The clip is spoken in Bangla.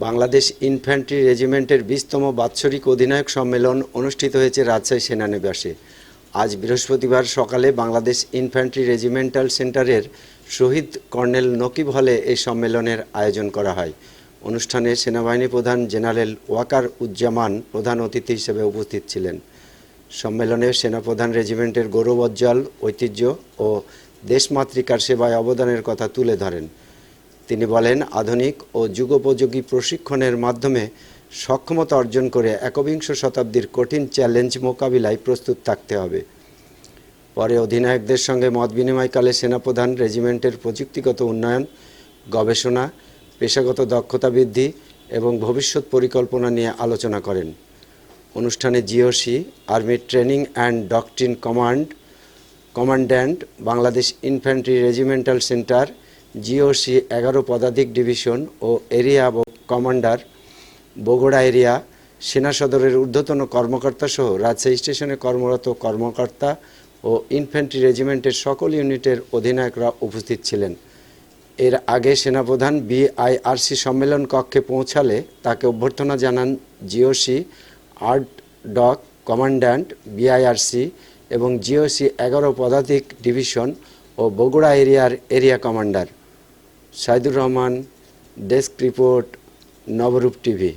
বাংলাদেশ ইনফ্যান্ট্রি রেজিমেন্টের বিশতম বাৎসরিক অধিনায়ক সম্মেলন অনুষ্ঠিত হয়েছে রাজশাহী সেনানিবাসে। আজ বৃহস্পতিবার সকালে বাংলাদেশ ইনফ্যান্ট্রি রেজিমেন্টাল সেন্টারের শহীদ কর্নেল নকিব হলে এই সম্মেলনের আয়োজন করা হয়। অনুষ্ঠানে সেনাবাহিনী প্রধান জেনারেল ওয়াকার উজ্জামান প্রধান অতিথি হিসেবে উপস্থিত ছিলেন। সম্মেলনে সেনাপ্রধান রেজিমেন্টের গৌরবোজ্জ্বল ঐতিহ্য ও দেশমাতৃকার সেবায় অবদানের কথা তুলে ধরেন। তিনি বলেন, আধুনিক ও যুগোপযোগী প্রশিক্ষণের মাধ্যমে সক্ষমতা অর্জন করে একবিংশ শতাব্দীর কঠিন চ্যালেঞ্জ মোকাবিলায় প্রস্তুত থাকতে হবে। পরে অধিনায়কদের সঙ্গে মত বিনিময়কালে সেনাপ্রধান রেজিমেন্টের প্রযুক্তিগত উন্নয়ন, গবেষণা, পেশাগত দক্ষতা বৃদ্ধি এবং ভবিষ্যৎ পরিকল্পনা নিয়ে আলোচনা করেন। অনুষ্ঠানে GOC, army training and doctrine command, commandant, Bangladesh infantry regimental centre GOC এগারো পদাতিক ডিভিশন ও এরিয়া কমান্ডার, বগুড়া এরিয়া, সেনা সদরের ঊর্ধ্বতন কর্মকর্তা সহ রাজশাহী স্টেশনে কর্মরত কর্মকর্তা ও ইনফ্যান্ট্রি রেজিমেন্টের সকল ইউনিটের অধিনায়করা উপস্থিত ছিলেন। এর আগে সেনাপ্রধান বিআইআরসি সম্মেলন কক্ষে পৌঁছালে তাকে অভ্যর্থনা জানান GOC, ARTDOC commandant BIRC এবং জিওসি এগারো পদাতিক ডিভিশন ও বগুড়া এরিয়ার area commander. Saidur Rahman desk report Nabarup TV.